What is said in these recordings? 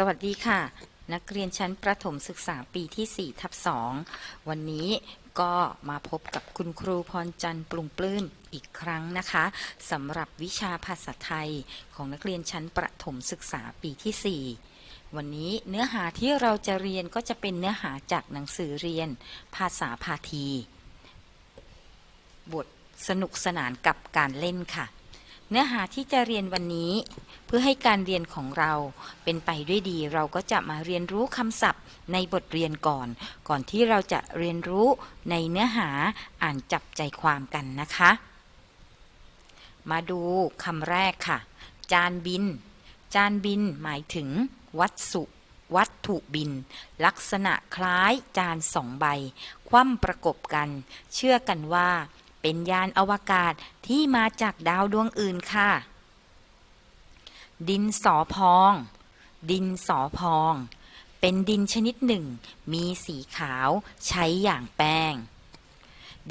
สวัสดีค่ะ นักเรียนชั้นประถมศึกษาปีที่4ทับ2วันนี้ก็มาพบกับคุณครูพรจันทร์ปรุงปลื้มอีกครั้งนะคะสำหรับวิชาภาษาไทยของนักเรียนชั้นประถมศึกษาปีที่ 4 วันนี้เนื้อหาที่เราจะเรียนก็จะเป็นเนื้อหาจากหนังสือเรียน ภาษาพาที บทสนุกสนานกับการเล่นค่ะ เนื้อหาที่จะเรียนวันนี้ เพื่อให้การเรียนของเราเป็นไปด้วยดี เราก็จะมาเรียนรู้คำศัพท์ในบทเรียนก่อน ก่อนที่เราจะเรียนรู้ในเนื้อหาอ่านจับใจความกันนะคะ มาดูคำแรกค่ะ จานบิน จานบินหมายถึง วัตถุวัตถุบิน ลักษณะคล้ายจานสองใบ คว่ำประกบกัน เชื่อกันว่า เป็นยานอวกาศที่มาจากดาวดวงอื่นค่ะ ดินสอพอง ดินสอพอง เป็นดินชนิดหนึ่ง มีสีขาวใช้อย่างแป้ง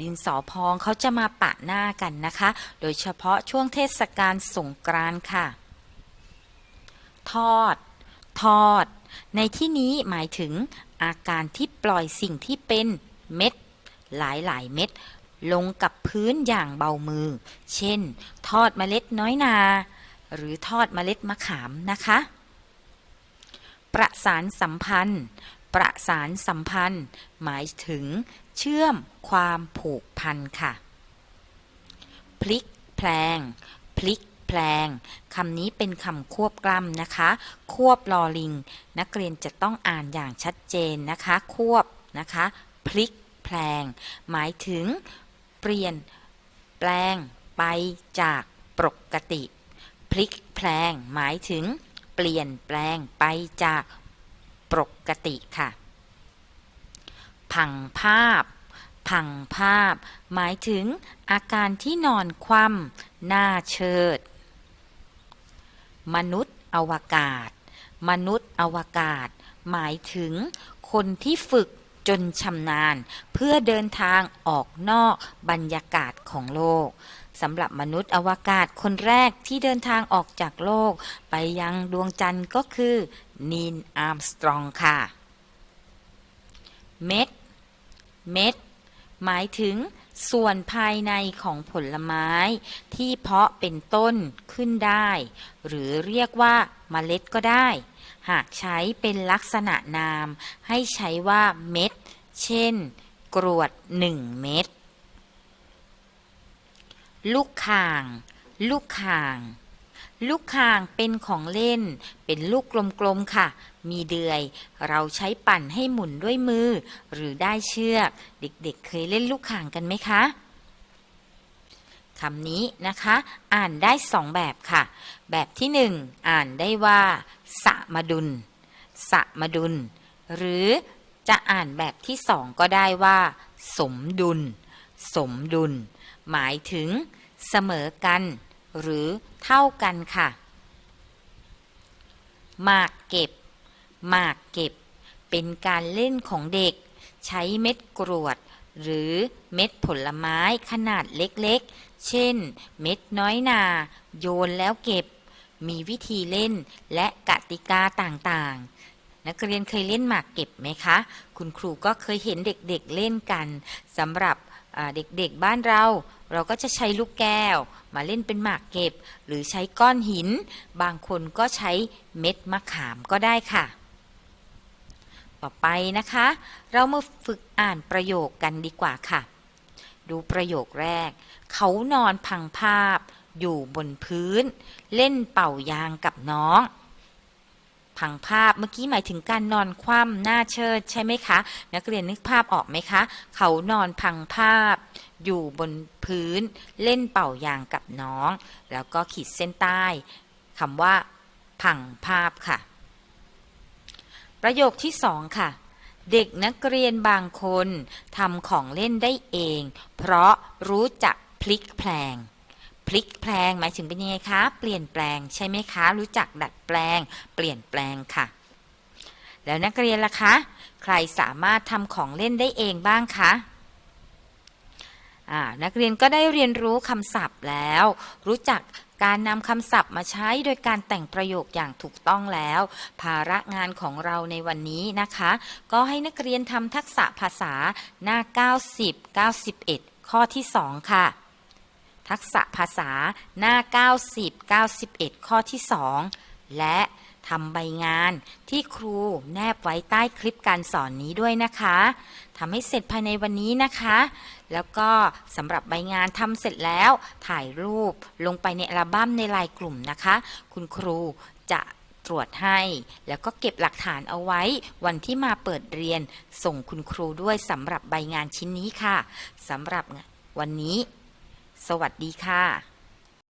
ดินสอพองเขาจะมาปะหน้ากันนะคะ โดยเฉพาะช่วงเทศกาลสงกรานต์ค่ะ ทอด ทอด ในที่นี้หมายถึงอาการที่ปล่อยสิ่งที่เป็นเม็ดหลายหลายๆเม็ด ลงกับพื้นอย่างเบามือ เช่น ทอดเมล็ดน้อยนา หรือทอดเมล็ดมะขามนะคะ ประสานสัมพันธ์ ประสานสัมพันธ์ หมายถึงเชื่อมความผูกพันค่ะ พลิกแพลง พลิกแพลงคำนี้เป็นคำควบกล้ำนะคะ ควบลอลิง นักเรียนจะต้องอ่านอย่างชัดเจนนะคะ ควบนะคะ พลิกแพลง หมายถึง เปลี่ยน แปลง ไปจากปกติ พลิกแพลง หมายถึง เปลี่ยนแปลงไปจากปกติค่ะ พังภาพ พังภาพ หมายถึง อาการที่นอนคว่ำหน้าเชิด มนุษย์อวกาศ มนุษย์อวกาศ หมายถึง คนที่ฝึก จนชำนาญ เพื่อเดินทางออกนอกบรรยากาศของโลกสำหรับมนุษย์อวกาศคนแรกที่เดินทางออกจากโลก ไปยังดวงจันทร์ก็คือนีนอาร์มสตรองค่ะ เม็ด เม็ด หมายถึงส่วนภายในของผลไม้ ที่เพาะเป็นต้นขึ้นได้ หรือเรียกว่าเมล็ดก็ได้ หากใช้เป็นลักษณะนาม ให้ใช้ว่าเม็ด เช่น กรวดหนึ่งเม็ด ลูกข่าง ลูกข่าง ลูกข่างเป็นของเล่น เป็นลูกกลมๆค่ะ มีเดือย เราใช้ปั่นให้หมุนด้วยมือ หรือได้เชือก เด็กๆ เคยเล่นลูกข่างกันไหมคะ คำนี้นะคะ อ่านได้สองแบบค่ะ แบบที่หนึ่งอ่านได้ว่าสะมดุลสะมดุล หรือจะอ่านแบบที่สองก็ได้ว่า สมดุล สมดุล หมายถึง เสมอกัน หรือเท่ากันค่ะ หมากเก็บ หมากเก็บ เป็นการเล่นของเด็ก ใช้เม็ดกรวด หรือเม็ดผลไม้ขนาดเล็กๆ เช่น เม็ดน้อยนา โยนแล้วเก็บ มีวิธีเล่นและกติกาต่างๆนักเรียนเคยเล่นหมากเก็บไหมคะ คุณครูก็เคยเห็นเด็กๆเล่นกันสำหรับเด็กๆบ้านเรา เราก็จะใช้ลูกแก้ว มาเล่นเป็นหมากเก็บ หรือใช้ก้อนหิน บางคนก็ใช้เม็ดมะขามก็ได้ค่ะ ต่อไปนะคะ เรามาฝึกอ่านประโยคกันดีกว่าค่ะ ดูประโยคแรก เขานอนพังภาพ อยู่บนพื้น เล่นเป่ายางกับน้อง พังภาพเมื่อกี้หมายถึงการนอนคว่ำหน้าเชิดใช่ไหมคะ นักเรียนนึกภาพออกไหมคะ เขานอนพังภาพ อยู่บนพื้น เล่นเป่ายางกับน้อง แล้วก็ขีดเส้นใต้คำว่า พังภาพค่ะ ประโยคที่สองค่ะ เด็กนักเรียนบางคนทำของเล่นได้เอง เพราะรู้จักพลิกแพลงพลิกแพลงหมายถึงเป็นยังไงคะ เปลี่ยนแปลงใช่ไหมคะ รู้จักดัดแปลง เปลี่ยนแปลงค่ะ แล้วนักเรียนล่ะคะ ใครสามารถทำของเล่นได้เองบ้างคะ นักเรียนก็ได้เรียนรู้คำศัพท์แล้ว รู้จักการนำคำศัพท์มาใช้โดยการแต่งประโยคอย่างถูกต้องแล้ว ภาระงานของเราในวันนี้นะคะ ก็ให้นักเรียนทำทักษะภาษาหน้า 90 91 ข้อที่ 2 ค่ะ ทักษะภาษาหน้า 90 91 ข้อที่ 2 และ ทำใบงานที่ครูแนบไว้ใต้คลิปการสอนนี้ด้วยนะคะทำให้เสร็จภายในวันนี้นะคะ แล้วก็สำหรับใบงานทำเสร็จแล้ว ถ่ายรูปลงไปในอัลบั้มในไลน์กลุ่มนะคะ คุณครูจะตรวจให้ แล้วก็เก็บหลักฐานเอาไว้ วันที่มาเปิดเรียน ส่งคุณครูด้วยสำหรับใบงานชิ้นนี้ค่ะสำหรับวันนี้ สวัสดีค่ะ